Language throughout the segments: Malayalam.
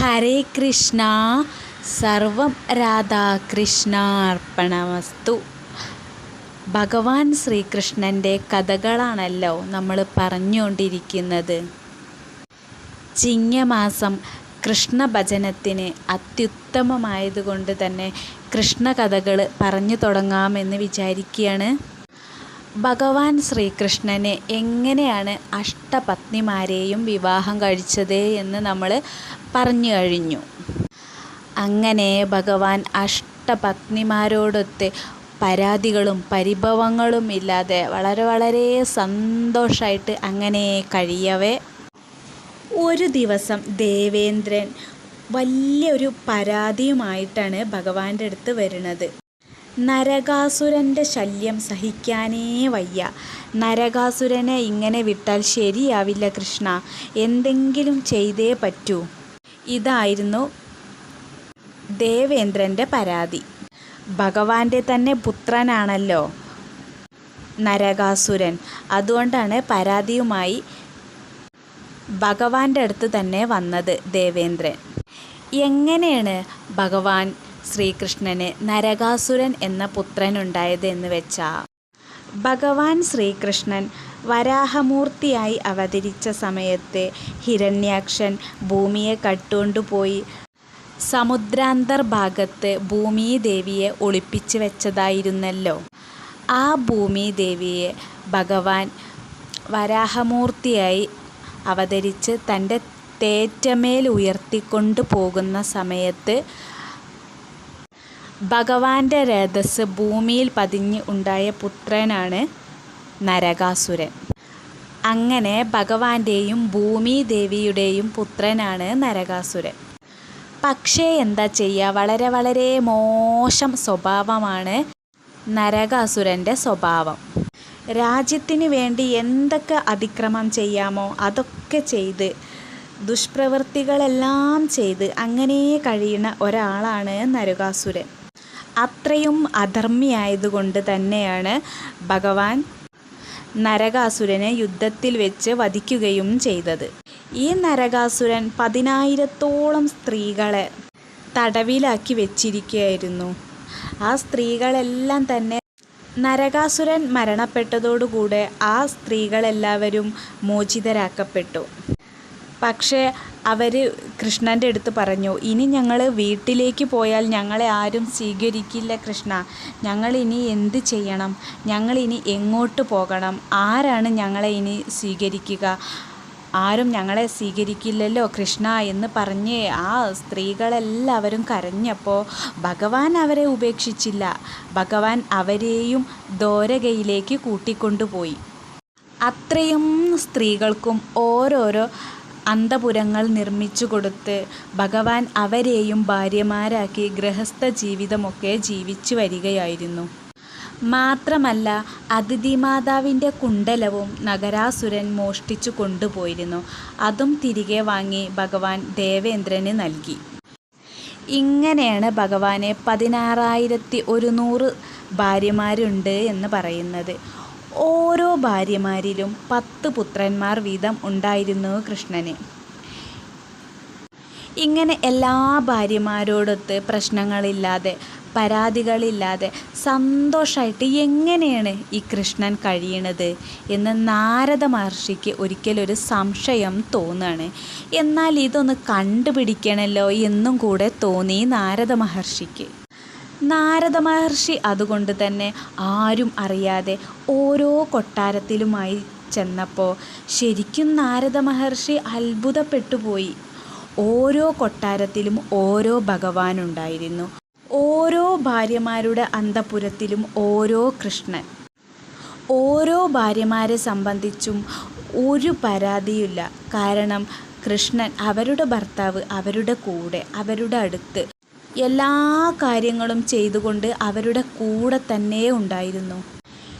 ഹരേ കൃഷ്ണ. സർവം രാധാകൃഷ്ണാർപ്പണമസ്തു. ഭഗവാൻ ശ്രീകൃഷ്ണന്റെ കഥകളാണല്ലോ നമ്മൾ പറഞ്ഞുകൊണ്ടിരിക്കുന്നത്. ചിങ്ങമാസം കൃഷ്ണഭജനത്തിന് അത്യുത്തമമായതുകൊണ്ട് തന്നെ കൃഷ്ണകഥകൾ പറഞ്ഞു തുടങ്ങാമെന്ന് വിചാരിക്കുകയാണ്. ഭഗവാൻ ശ്രീകൃഷ്ണന് എങ്ങനെയാണ് അഷ്ടപത്നിമാരെയും വിവാഹം കഴിച്ചത് എന്ന് നമ്മൾ പറഞ്ഞു കഴിഞ്ഞു. അങ്ങനെ ഭഗവാൻ അഷ്ടപത്നിമാരോടൊത്ത് പരാതികളും പരിഭവങ്ങളും ഇല്ലാതെ വളരെ വളരെ സന്തോഷമായിട്ട് അങ്ങനെ കഴിയവേ. ഒരു ദിവസം ദേവേന്ദ്രൻ വലിയൊരു പരാതിയുമായിട്ടാണ് ഭഗവാന്റെ അടുത്ത് വരുന്നത്. നരകാസുരന്റെ ശല്യം സഹിക്കാനേ വയ്യ. നരകാസുരനെ ഇങ്ങനെ വിട്ടാൽ ശരിയാവില്ല കൃഷ്ണ. എന്തെങ്കിലും ചെയ്തേ പറ്റൂ. ഇതായിരുന്നു ദേവേന്ദ്രന്റെ പരാതി. ഭഗവാന്റെ തന്നെ പുത്രനാണല്ലോ നരകാസുരൻ. അതുകൊണ്ടാണ് പരാതിയുമായി ഭഗവാന്റെ അടുത്ത് തന്നെ വന്നത് ദേവേന്ദ്രൻ. എങ്ങനെയാണ് ഭഗവാൻ ശ്രീകൃഷ്ണന് നരകാസുരൻ എന്ന പുത്രനുണ്ടായത് എന്ന് വെച്ചാൽ ഭഗവാൻ ശ്രീകൃഷ്ണൻ വരാഹമൂർത്തിയായി അവതരിച്ച സമയത്ത് ഹിരണ്യാക്ഷൻ ഭൂമിയെ കട്ടുകൊണ്ടുപോയി സമുദ്രാന്തർഭാഗത്ത് ഭൂമിദേവിയെ ഒളിപ്പിച്ചു വെച്ചതായിരുന്നല്ലോ. ആ ഭൂമിദേവിയെ ഭഗവാൻ വരാഹമൂർത്തിയായി അവതരിച്ച് തന്റെ തേറ്റമേൽ ഉയർത്തിക്കൊണ്ടു പോകുന്ന സമയത്ത് ഭഗവാന്റെ രഥസ് ഭൂമിയിൽ പതിഞ്ഞ് ഉണ്ടായ പുത്രനാണ് നരകാസുരൻ. അങ്ങനെ ഭഗവാന്റെയും ഭൂമി ദേവിയുടെയും പുത്രനാണ് നരകാസുരൻ. പക്ഷേ എന്താ ചെയ്യുക വളരെ വളരെ മോശം സ്വഭാവമാണ് നരകാസുരന്റെ സ്വഭാവം. രാജ്യത്തിന് വേണ്ടി എന്തൊക്കെ അതിക്രമം ചെയ്യാമോ അതൊക്കെ ചെയ്ത് ദുഷ്പ്രവൃത്തികളെല്ലാം ചെയ്ത് അങ്ങനെ കഴിയുന്ന ഒരാളാണ് നരകാസുരൻ. അത്രയും അധർമ്മിയായതുകൊണ്ട് തന്നെയാണ് ഭഗവാൻ നരകാസുരനെ യുദ്ധത്തിൽ വെച്ച് വധിക്കുകയും ചെയ്തത്. ഈ നരകാസുരൻ പതിനായിരത്തോളം സ്ത്രീകളെ തടവിലാക്കി വെച്ചിരിക്കുകയായിരുന്നു. ആ സ്ത്രീകളെല്ലാം തന്നെ നരകാസുരൻ മരണപ്പെട്ടതോടുകൂടെ ആ സ്ത്രീകളെല്ലാവരും മോചിതരാക്കപ്പെട്ടു. പക്ഷേ അവർ കൃഷ്ണന്റെ അടുത്ത് പറഞ്ഞു ഇനി ഞങ്ങൾ വീട്ടിലേക്ക് പോയാൽ ഞങ്ങളെ ആരും സ്വീകരിക്കില്ല കൃഷ്ണ. ഞങ്ങളിനി എന്ത് ചെയ്യണം? ഞങ്ങളിനി എങ്ങോട്ട് പോകണം? ആരാണ് ഞങ്ങളെ ഇനി സ്വീകരിക്കുക? ആരും ഞങ്ങളെ സ്വീകരിക്കില്ലല്ലോ കൃഷ്ണ എന്ന് പറഞ്ഞ് ആ സ്ത്രീകളെല്ലാവരും കരഞ്ഞപ്പോൾ ഭഗവാൻ അവരെ ഉപേക്ഷിച്ചില്ല. ഭഗവാൻ അവരെയും ദ്വാരകയിലേക്ക് കൂട്ടിക്കൊണ്ടുപോയി. അത്രയും സ്ത്രീകൾക്കും ഓരോരോ അന്തപുരങ്ങൾ നിർമ്മിച്ചു കൊടുത്ത് ഭഗവാൻ അവരെയും ഭാര്യമാരാക്കി ഗൃഹസ്ഥ ജീവിതമൊക്കെ ജീവിച്ചു വരികയായിരുന്നു. മാത്രമല്ല അതിഥിമാതാവിന്റെ കുണ്ടലവും നഗരാസുരൻ മോഷ്ടിച്ചു കൊണ്ടുപോയിരുന്നു. അതും തിരികെ വാങ്ങി ഭഗവാൻ ദേവേന്ദ്രന് നൽകി. ഇങ്ങനെയാണ് ഭഗവാനെ പതിനാറായിരത്തി ഒരുന്നൂറ് ഭാര്യമാരുണ്ട് എന്ന് പറയുന്നത്. ഭാര്യമാരിലും പത്ത് പുത്രന്മാർ വീതം ഉണ്ടായിരുന്നു കൃഷ്ണന്. ഇങ്ങനെ എല്ലാ ഭാര്യമാരോടൊത്ത് പ്രശ്നങ്ങളില്ലാതെ പരാതികളില്ലാതെ സന്തോഷമായിട്ട് എങ്ങനെയാണ് ഈ കൃഷ്ണൻ കഴിയണത് എന്ന് നാരദ മഹർഷിക്ക് ഒരിക്കലൊരു സംശയം തോന്നുകയാണ് എന്നാൽ ഇതൊന്ന് കണ്ടുപിടിക്കണമല്ലോ എന്നും കൂടെ തോന്നി നാരദ മഹർഷിക്ക്. നാരദ മഹർഷി അതുകൊണ്ട് തന്നെ ആരും അറിയാതെ ഓരോ കൊട്ടാരത്തിലുമായി ചെന്നപ്പോൾ ശരിക്കും നാരദ മഹർഷി അത്ഭുതപ്പെട്ടുപോയി ഓരോ കൊട്ടാരത്തിലും ഓരോ ഭഗവാനുണ്ടായിരുന്നു. ഓരോ ഭാര്യമാരുടെ അന്തപുരത്തിലും ഓരോ കൃഷ്ണൻ. ഓരോ ഭാര്യമാരെ സംബന്ധിച്ചും ഒരു പരാതിയില്ല കാരണം കൃഷ്ണൻ അവരുടെ ഭർത്താവ് അവരുടെ കൂടെ അവരുടെ അടുത്ത് എല്ലാ കാര്യങ്ങളും ചെയ്തുകൊണ്ട് അവരുടെ കൂടെ തന്നെ ഉണ്ടായിരുന്നു.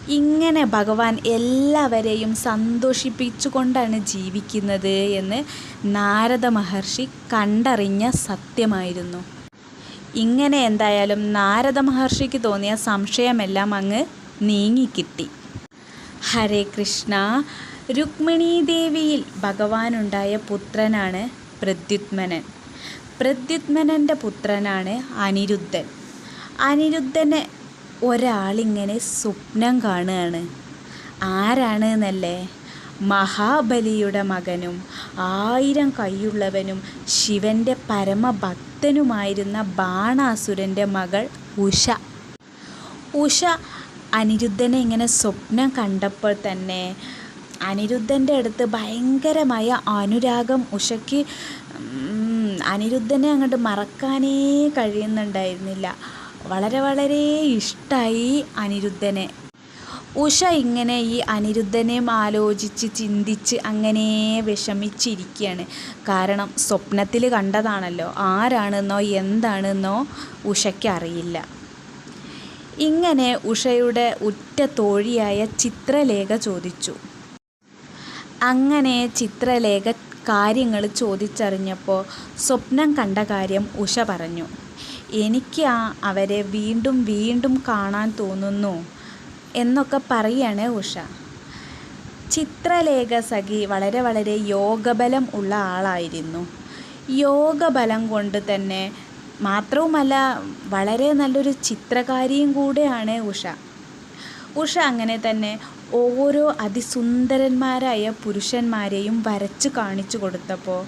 ഇങ്ങനെ ഭഗവാൻ എല്ലാവരെയും സന്തോഷിപ്പിച്ചുകൊണ്ടാണ് ജീവിക്കുന്നത് എന്ന് നാരദ മഹർഷി കണ്ടറിഞ്ഞ സത്യമായിരുന്നു. ഇങ്ങനെ എന്തായാലും നാരദ മഹർഷിക്ക് തോന്നിയ സംശയമെല്ലാം അങ്ങ് നീങ്ങിക്കിട്ടി. ഹരേ കൃഷ്ണ. രുക്മിണീദേവിയിൽ ഭഗവാനുണ്ടായ പുത്രനാണ് പ്രദ്യുത്മനൻ. പ്രദ്യുത്മനന്റെ പുത്രനാണ് അനിരുദ്ധൻ. അനിരുദ്ധനെ ഒരാളിങ്ങനെ സ്വപ്നം കാണുകയാണ്. ആരാണ് എന്നല്ലേ മഹാബലിയുടെ മകനും ആയിരം കൈയുള്ളവനും ശിവന്റെ പരമഭക്തനുമായിരുന്ന ബാണാസുരന്റെ മകൾ ഉഷ. ഉഷ അനിരുദ്ധനെ ഇങ്ങനെ സ്വപ്നം കണ്ടപ്പോൾ തന്നെ അനിരുദ്ധന്റെ അടുത്ത് ഭയങ്കരമായ അനുരാഗം ഉഷയ്ക്ക് അനിരുദ്ധനെ അങ്ങോട്ട് മറക്കാനേ കഴിയുന്നുണ്ടായിരുന്നില്ല. വളരെ വളരെ ഇഷ്ടമായി അനിരുദ്ധനെ. ഉഷ ഇങ്ങനെ ഈ അനിരുദ്ധനെയും ആലോചിച്ച് ചിന്തിച്ച് അങ്ങനെ വിഷമിച്ചിരിക്കുകയാണ്. കാരണം സ്വപ്നത്തിൽ കണ്ടതാണല്ലോ ആരാണെന്നോ എന്താണെന്നോ ഉഷയ്ക്ക് അറിയില്ല. ഇങ്ങനെ ഉഷയുടെ ഉറ്റ തോഴിയായ ചിത്രലേഖ ചോദിച്ചു. അങ്ങനെ ചിത്രലേഖ കാര്യങ്ങൾ ചോദിച്ചറിഞ്ഞപ്പോൾ സ്വപ്നം കണ്ട കാര്യം ഉഷ പറഞ്ഞു. എനിക്ക് ആ അവരെ വീണ്ടും വീണ്ടും കാണാൻ തോന്നുന്നു എന്നൊക്കെ പറയാണ് ഉഷ. ചിത്രലേഖ സഖി വളരെ വളരെ യോഗബലം ഉള്ള ആളായിരുന്നു. യോഗബലം കൊണ്ട് തന്നെ മാത്രവുമല്ല വളരെ നല്ലൊരു ചിത്രകാരിയും കൂടെയാണ് ഉഷ. ഉഷ അങ്ങനെ തന്നെ ഓരോ അതിസുന്ദരന്മാരായ പുരുഷന്മാരെയും വരച്ച് കാണിച്ചു കൊടുത്തപ്പോൾ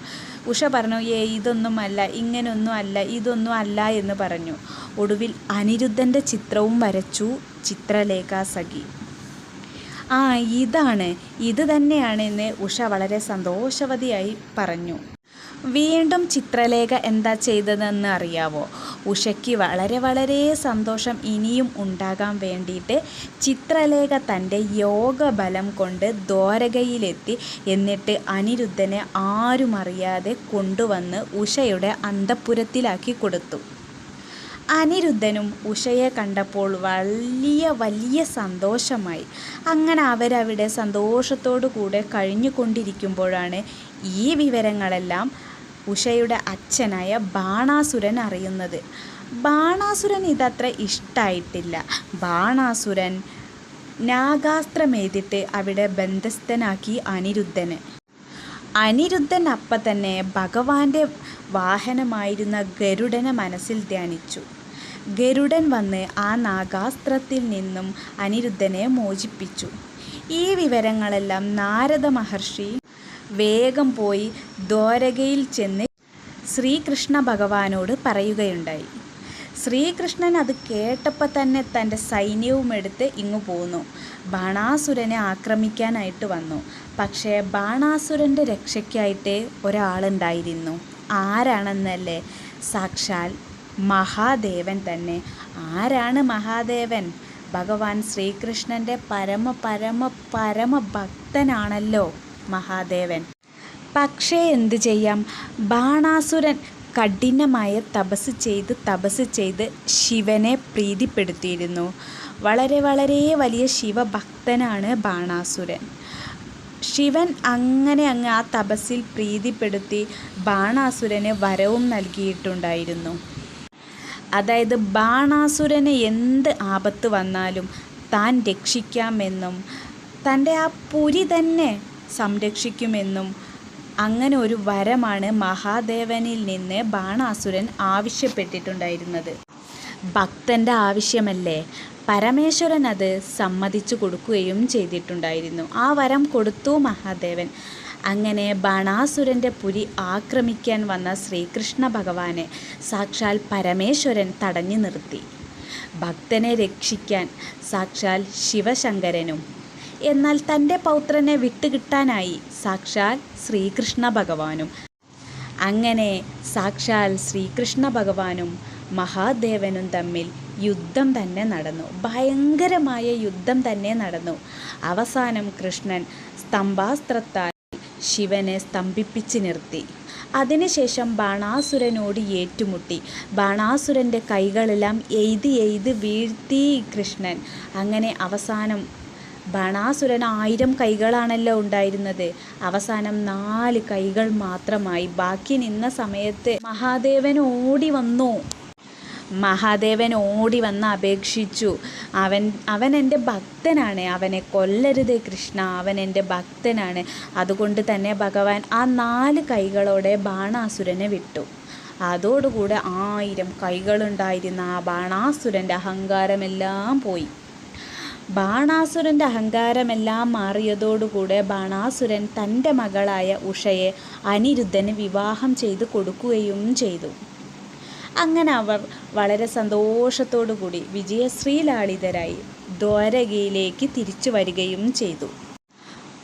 ഉഷ പറഞ്ഞു ഏ ഇതൊന്നും അല്ല ഇങ്ങനൊന്നും അല്ല ഇതൊന്നും അല്ല എന്ന് പറഞ്ഞു. ഒടുവിൽ അനിരുദ്ധന്റെ ചിത്രവും വരച്ചു ചിത്രലേഖ സഖി. ആ ഇതാണ് ഇത് തന്നെയാണ് എന്ന് ഉഷ വളരെ സന്തോഷവതിയായി പറഞ്ഞു. വീണ്ടും ചിത്രലേഖ എന്താ ചെയ്തതെന്ന് അറിയാവോ? ഉഷയ്ക്ക് വളരെ വളരെ സന്തോഷം ഇനിയും ഉണ്ടാകാൻ വേണ്ടിയിട്ട് ചിത്രലേഖ തന്റെ യോഗ ബലം കൊണ്ട് ദ്വാരകയിലെത്തി എന്നിട്ട് അനിരുദ്ധനെ ആരും അറിയാതെ കൊണ്ടുവന്ന് ഉഷയുടെ അന്തപ്പുരത്തിലാക്കി കൊടുത്തു. അനിരുദ്ധനും ഉഷയെ കണ്ടപ്പോൾ വലിയ വലിയ സന്തോഷമായി. അങ്ങനെ അവരവിടെ സന്തോഷത്തോടു കൂടെ കഴിഞ്ഞുകൊണ്ടിരിക്കുമ്പോഴാണ് ഈ വിവരങ്ങളെല്ലാം ഉഷയുടെ അച്ഛനായ ബാണാസുരൻ അറിയുന്നത്. ബാണാസുരൻ ഇതത്ര ഇഷ്ടായിട്ടില്ല. ബാണാസുരൻ നാഗാസ്ത്രമേതിട്ട് അവിടെ ബന്ധസ്ഥനാക്കി അനിരുദ്ധന്. അനിരുദ്ധൻ അപ്പം തന്നെ ഭഗവാന്റെ വാഹനമായിരുന്ന ഗരുഡനെ മനസ്സിൽ ധ്യാനിച്ചു. ഗരുഡൻ വന്ന് ആ നാഗാസ്ത്രത്തിൽ നിന്നും അനിരുദ്ധനെ മോചിപ്പിച്ചു. ഈ വിവരങ്ങളെല്ലാം നാരദ മഹർഷി വേഗം പോയി ദ്വാരകയിൽ ചെന്ന് ശ്രീകൃഷ്ണ ഭഗവാനോട് പറയുകയുണ്ടായി. ശ്രീകൃഷ്ണൻ അത് കേട്ടപ്പോൾ തന്നെ തന്റെ സൈന്യവും എടുത്ത് ഇങ്ങു പോന്നു. ബാണാസുരനെ ആക്രമിക്കാനായിട്ട് വന്നു. പക്ഷേ ബാണാസുരന്റെ രക്ഷയ്ക്കായിട്ട് ഒരാളുണ്ടായിരുന്നു. ആരാണെന്നല്ലേ? സാക്ഷാൽ മഹാദേവൻ തന്നെ. ആരാണ് മഹാദേവൻ? ഭഗവാൻ ശ്രീകൃഷ്ണന്റെ പരമ പരമ പരമ ഭക്തനാണല്ലോ. മഹാദേവൻ. പക്ഷേ എന്തു ചെയ്യാം? ബാണാസുരൻ കഠിനമായ തപസ് ചെയ്ത് തപസ് ചെയ്ത് ശിവനെ പ്രീതിപ്പെടുത്തിയിരുന്നു. വളരെ വളരെ വലിയ ശിവഭക്തനാണ് ബാണാസുരൻ. ശിവൻ അങ്ങനെ അങ്ങ് ആ തപസ്സിൽ പ്രീതിപ്പെടുത്തി ബാണാസുരന് വരവും നൽകിയിട്ടുണ്ടായിരുന്നു. അതായത് ബാണാസുരന് എന്ത് ആപത്ത് വന്നാലും താൻ രക്ഷിക്കാമെന്നും തന്റെ ആ പുരി തന്നെ സംരക്ഷിക്കുമെന്നും അങ്ങനെ ഒരു വരമാണ് മഹാദേവനിൽ നിന്ന് ബാണാസുരൻ ആവശ്യപ്പെട്ടിട്ടുണ്ടായിരുന്നത്. ഭക്തന്റെ ആവശ്യമല്ലേ? പരമേശ്വരൻ അത് സമ്മതിച്ചു കൊടുക്കുകയും ചെയ്തിട്ടുണ്ടായിരുന്നു. ആ വരം കൊടുത്തു മഹാദേവൻ. അങ്ങനെ ബാണാസുരന്റെ പുരി ആക്രമിക്കാൻ വന്ന ശ്രീകൃഷ്ണ ഭഗവാനെ സാക്ഷാൽ പരമേശ്വരൻ തടഞ്ഞു നിർത്തി. ഭക്തനെ രക്ഷിക്കാൻ സാക്ഷാൽ ശിവശങ്കരനും എന്നാൽ തന്റെ പൗത്രനെ വിട്ടുകിട്ടാനായി സാക്ഷാൽ ശ്രീകൃഷ്ണ ഭഗവാനും. അങ്ങനെ സാക്ഷാൽ ശ്രീകൃഷ്ണ ഭഗവാനും മഹാദേവനും തമ്മിൽ യുദ്ധം തന്നെ നടന്നു. ഭയങ്കരമായ യുദ്ധം തന്നെ നടന്നു. അവസാനം കൃഷ്ണൻ സ്തംഭാസ്ത്രത്താൽ ശിവനെ സ്തംഭിപ്പിച്ച് നിർത്തി. അതിനുശേഷം ബാണാസുരനോട് ഏറ്റുമുട്ടി. ബാണാസുരന്റെ കൈകളെല്ലാം എഴുതി എഴുതി വീഴ്ത്തി കൃഷ്ണൻ. അങ്ങനെ അവസാനം ബാണാസുരൻ ആയിരം കൈകളാണല്ലോ ഉണ്ടായിരുന്നത്. അവസാനം നാല് കൈകൾ മാത്രമായി. ബാക്കി നിന്ന സമയത്ത് മഹാദേവൻ ഓടി വന്നു. മഹാദേവൻ ഓടി വന്ന് അപേക്ഷിച്ചു. അവൻ അവൻ എന്റെ ഭക്തനാണ്. അവനെ കൊല്ലരുത് കൃഷ്ണ. അവൻ എന്റെ ഭക്തനാണ്. അതുകൊണ്ട് തന്നെ ഭഗവാൻ ആ നാല് കൈകളോടെ ബാണാസുരനെ വിട്ടു. അതോടുകൂടെ ആയിരം കൈകളുണ്ടായിരുന്ന ആ ബാണാസുരന്റെ അഹങ്കാരമെല്ലാം പോയി. ബാണാസുരന്റെ അഹങ്കാരമെല്ലാം മാറിയതോടുകൂടെ ബാണാസുരൻ തന്റെ മകളായ ഉഷയെ അനിരുദ്ധന് വിവാഹം ചെയ്ത് കൊടുക്കുകയും ചെയ്തു. അങ്ങനെ അവർ വളരെ സന്തോഷത്തോടു കൂടി വിജയശ്രീലാളിതരായി ദ്വാരകയിലേക്ക് തിരിച്ചു വരികയും ചെയ്തു.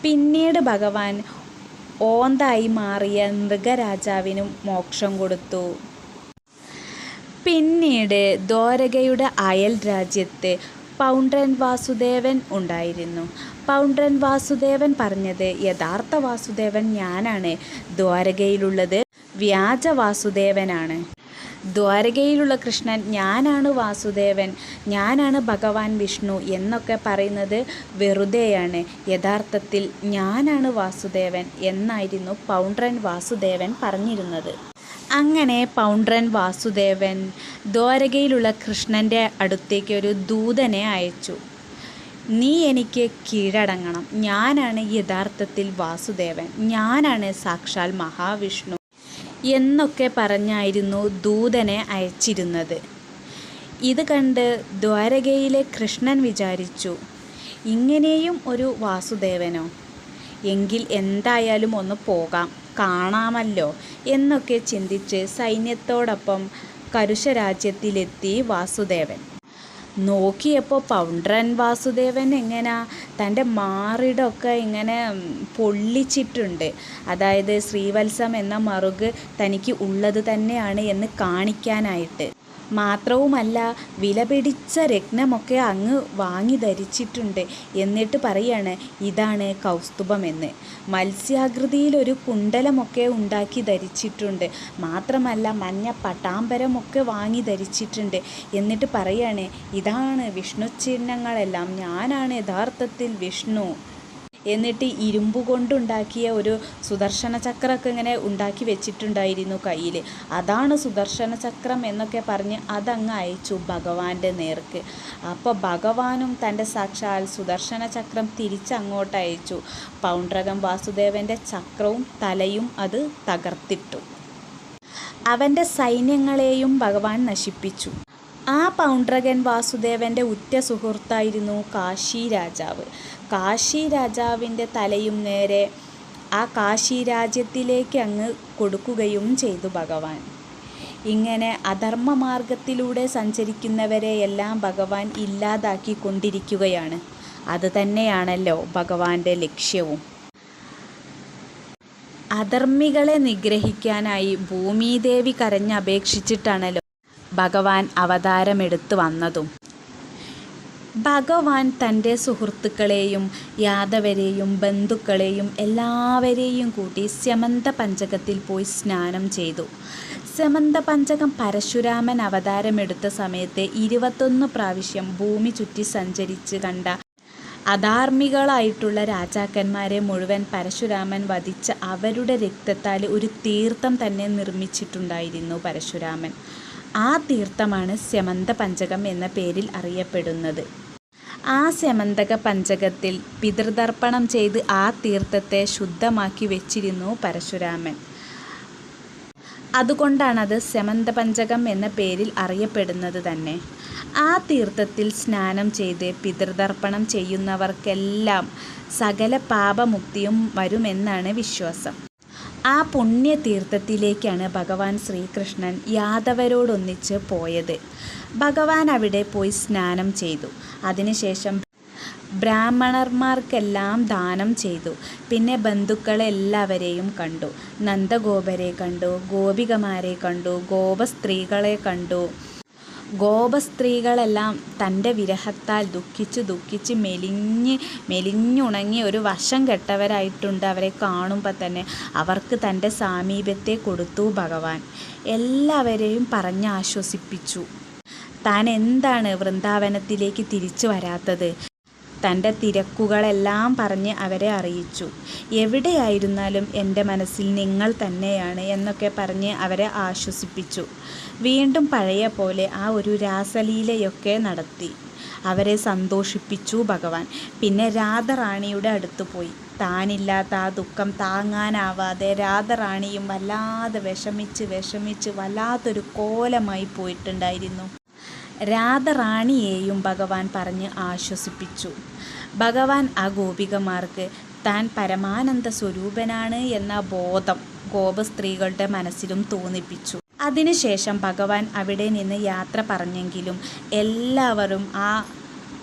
പിന്നീട് ഭഗവാൻ ഓന്തായി മാറിയ മൃഗരാജാവിനും മോക്ഷം കൊടുത്തു. പിന്നീട് ദ്വാരകയുടെ അയൽ രാജ്യത്ത് പൗണ്ഡ്രൻ വാസുദേവൻ ഉണ്ടായിരുന്നു. പൗണ്ട്രൻ വാസുദേവൻ പറഞ്ഞത് യഥാർത്ഥ വാസുദേവൻ ഞാനാണ്. ദ്വാരകയിലുള്ളത് വ്യാജ വാസുദേവനാണ്. ദ്വാരകയിലുള്ള കൃഷ്ണൻ ഞാനാണ് വാസുദേവൻ. ഞാനാണ് ഭഗവാൻ വിഷ്ണു എന്നൊക്കെ പറയുന്നത് വെറുതെയാണ്. യഥാർത്ഥത്തിൽ ഞാനാണ് വാസുദേവൻ എന്നായിരുന്നു പൗണ്ട്രൻ വാസുദേവൻ പറഞ്ഞിരുന്നത്. അങ്ങനെ പൗണ്ട്രൻ വാസുദേവൻ ദ്വാരകയിലുള്ള കൃഷ്ണന്റെ അടുത്തേക്ക് ഒരു ദൂതനെ അയച്ചു. നീ എനിക്ക് കീഴടങ്ങണം. ഞാനാണ് യഥാർത്ഥത്തിൽ വാസുദേവൻ. ഞാനാണ് സാക്ഷാൽ മഹാവിഷ്ണു എന്നൊക്കെ പറഞ്ഞായിരുന്നു ദൂതനെ അയച്ചിരുന്നത്. ഇത് കണ്ട് ദ്വാരകയിലെ കൃഷ്ണൻ വിചാരിച്ചു ഇങ്ങനെയും ഒരു വാസുദേവനോ? എങ്കിൽ എന്തായാലും ഒന്ന് പോകാം. കാണാമല്ലോ എന്നൊക്കെ ചിന്തിച്ച് സൈന്യത്തോടൊപ്പം കരുഷരാജ്യത്തിലെത്തി വാസുദേവൻ. നോക്കിയപ്പോൾ പൗണ്ട്രൻ വാസുദേവൻ എങ്ങനെ തന്റെ മാറിടൊക്കെ ഇങ്ങനെ പൊള്ളിച്ചിട്ടുണ്ട്. അതായത് ശ്രീവത്സം എന്ന മറുക് തനിക്ക് ഉള്ളത് തന്നെയാണ് എന്ന് കാണിക്കാനായിട്ട്. മാത്രവുമല്ല വിലപിടിച്ച രത്നമൊക്കെ അങ്ങ് വാങ്ങി ധരിച്ചിട്ടുണ്ട് എന്നിട്ട് പറയാണ് ഇതാണ് കൗസ്തുഭമെന്ന്. മത്സ്യാകൃതിയിലൊരു കുണ്ടലമൊക്കെ ഉണ്ടാക്കി ധരിച്ചിട്ടുണ്ട്. മാത്രമല്ല മഞ്ഞ പട്ടാമ്പരമൊക്കെ വാങ്ങി ധരിച്ചിട്ടുണ്ട്. എന്നിട്ട് പറയാണ് ഇതാണ് വിഷ്ണു ചിഹ്നങ്ങളെല്ലാം. ഞാനാണ് യഥാർത്ഥത്തിൽ വിഷ്ണു. എന്നിട്ട് ഇരുമ്പ് കൊണ്ടുണ്ടാക്കിയ ഒരു സുദർശന ചക്രമൊക്കെ ഇങ്ങനെ ഉണ്ടാക്കി വെച്ചിട്ടുണ്ടായിരുന്നു കയ്യിൽ അതാണ് സുദർശന ചക്രം എന്നൊക്കെ പറഞ്ഞ് അതങ്ങ് അയച്ചു ഭഗവാന്റെ നേർക്ക്. അപ്പോൾ ഭഗവാനും തന്റെ സാക്ഷാൽ സുദർശന ചക്രം തിരിച്ചങ്ങോട്ട് അയച്ചു. പൗണ്ഡ്രകം വാസുദേവന്റെ ചക്രവും തലയും അത് തകർത്തിട്ടു. അവന്റെ സൈന്യങ്ങളെയും ഭഗവാൻ നശിപ്പിച്ചു. ആ പൗണ്ട്രകൻ വാസുദേവന്റെ ഉറ്റ സുഹൃത്തായിരുന്നു കാശി രാജാവ്. കാശി രാജാവിന്റെ തലയും നേരെ ആ കാശി രാജ്യത്തിലേക്ക് അങ്ങ് കൊടുക്കുകയും ചെയ്തു ഭഗവാൻ. ഇങ്ങനെ അധർമ്മ മാർഗത്തിലൂടെ സഞ്ചരിക്കുന്നവരെയെല്ലാം ഭഗവാൻ ഇല്ലാതാക്കി കൊണ്ടിരിക്കുകയാണ്. അത് തന്നെയാണല്ലോ ഭഗവാന്റെ ലക്ഷ്യവും. അധർമ്മികളെ നിഗ്രഹിക്കാനായി ഭൂമിദേവി കരഞ്ഞപേക്ഷിച്ചിട്ടാണല്ലോ ഭഗവാൻ അവതാരമെടുത്തു വന്നതും. ഭഗവാൻ തന്റെ സുഹൃത്തുക്കളെയും യാദവരെയും ബന്ധുക്കളെയും എല്ലാവരെയും കൂട്ടി സ്യമന്ത പഞ്ചകത്തിൽ പോയി സ്നാനം ചെയ്തു. സമന്ത പഞ്ചകം പരശുരാമൻ അവതാരമെടുത്ത സമയത്തെ ഇരുപത്തൊന്ന് പ്രാവശ്യം ഭൂമി ചുറ്റി സഞ്ചരിച്ച് കണ്ട അധാർമികളായിട്ടുള്ള രാജാക്കന്മാരെ മുഴുവൻ പരശുരാമൻ വധിച്ച് അവരുടെ രക്തത്താൽ ഒരു തീർത്ഥം തന്നെ നിർമ്മിച്ചിട്ടുണ്ടായിരുന്നു പരശുരാമൻ. ആ തീർത്ഥമാണ് സ്യമന്ത പഞ്ചകം എന്ന പേരിൽ അറിയപ്പെടുന്നത്. ആ സ്യമന്തക പഞ്ചകത്തിൽ പിതൃതർപ്പണം ചെയ്ത് ആ തീർത്ഥത്തെ ശുദ്ധമാക്കി വെച്ചിരുന്നു പരശുരാമൻ. അതുകൊണ്ടാണത് സ്യമന്ത പഞ്ചകം എന്ന പേരിൽ അറിയപ്പെടുന്നത് തന്നെ. ആ തീർത്ഥത്തിൽ സ്നാനം ചെയ്ത് പിതൃതർപ്പണം ചെയ്യുന്നവർക്കെല്ലാം സകല പാപമുക്തിയും വരുമെന്നാണ് വിശ്വാസം. ആ പുണ്യതീർത്ഥത്തിലേക്കാണ് ഭഗവാൻ ശ്രീകൃഷ്ണൻ യാദവരോടൊന്നിച്ച് പോയത്. ഭഗവാൻ അവിടെ പോയി സ്നാനം ചെയ്തു. അതിനുശേഷം ബ്രാഹ്മണർമാർക്കെല്ലാം ദാനം ചെയ്തു. പിന്നെ ബന്ധുക്കളെല്ലാവരെയും കണ്ടു. നന്ദഗോപരെ കണ്ടു ഗോപികമാരെ കണ്ടു ഗോപസ്ത്രീകളെ കണ്ടു. ഗോപസ്ത്രീകളെല്ലാം തന്റെ വിരഹത്താൽ ദുഃഖിച്ച് ദുഃഖിച്ച് മെലിഞ്ഞ് മെലിഞ്ഞുണങ്ങി ഒരു വശം കെട്ടവരായിട്ടുണ്ട് അവരെ കാണുമ്പോൾ തന്നെ. അവർക്ക് തന്റെ സാമീപ്യത്തെ കൊടുത്തു ഭഗവാൻ. എല്ലാവരെയും പറഞ്ഞ് ആശ്വസിപ്പിച്ചു. താൻ എന്താണ് വൃന്ദാവനത്തിലേക്ക് തിരിച്ചു വരാത്തത്? തന്റെ തിരക്കുകളെല്ലാം പറഞ്ഞ് അവരെ അറിയിച്ചു. എവിടെയായിരുന്നാലും എന്റെ മനസ്സിൽ നിങ്ങൾ തന്നെയാണ് എന്നൊക്കെ പറഞ്ഞ് അവരെ ആശ്വസിപ്പിച്ചു. വീണ്ടും പഴയ പോലെ ആ ഒരു രാസലീലയൊക്കെ നടത്തി. അവരെ സന്തോഷിപ്പിച്ചു ഭഗവാൻ. പിന്നെ രാധറാണിയുടെ അടുത്ത് പോയി. താനില്ലാത്ത ആ ദുഃഖം താങ്ങാനാവാതെ രാധറാണിയും വല്ലാതെ വിഷമിച്ച് വിഷമിച്ച് വല്ലാത്തൊരു കോലമായി പോയിട്ടുണ്ടായിരുന്നു. രാധറാണിയെയും ഭഗവാൻ പറഞ്ഞ് ആശ്വസിപ്പിച്ചു. ഭഗവാൻ ആ ഗോപികമാർക്ക് താൻ പരമാനന്ദ സ്വരൂപനാണ് എന്ന ബോധം ഗോപസ്ത്രീകളുടെ മനസ്സിലും തോന്നിപ്പിച്ചു. അതിനുശേഷം ഭഗവാൻ അവിടെ നിന്ന് യാത്ര പറഞ്ഞെങ്കിലും എല്ലാവരും ആ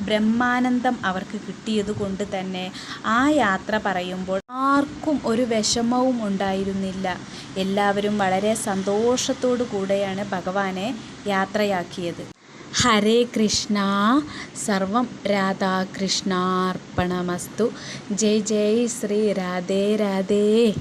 ബ്രഹ്മാനന്ദം അവർക്ക് കിട്ടിയത് കൊണ്ട് തന്നെ ആ യാത്ര പറയുമ്പോൾ ആർക്കും ഒരു വിഷമവും ഉണ്ടായിരുന്നില്ല. എല്ലാവരും വളരെ സന്തോഷത്തോടു കൂടെയാണ് ഭഗവാനെ യാത്രയാക്കിയത്. ഹരേ കൃഷ്ണ സർവം രാധാകൃഷ്ണാർപ്പണമസ്തു. ജയ് ജയ് ശ്രീ രാധേ രാധേ.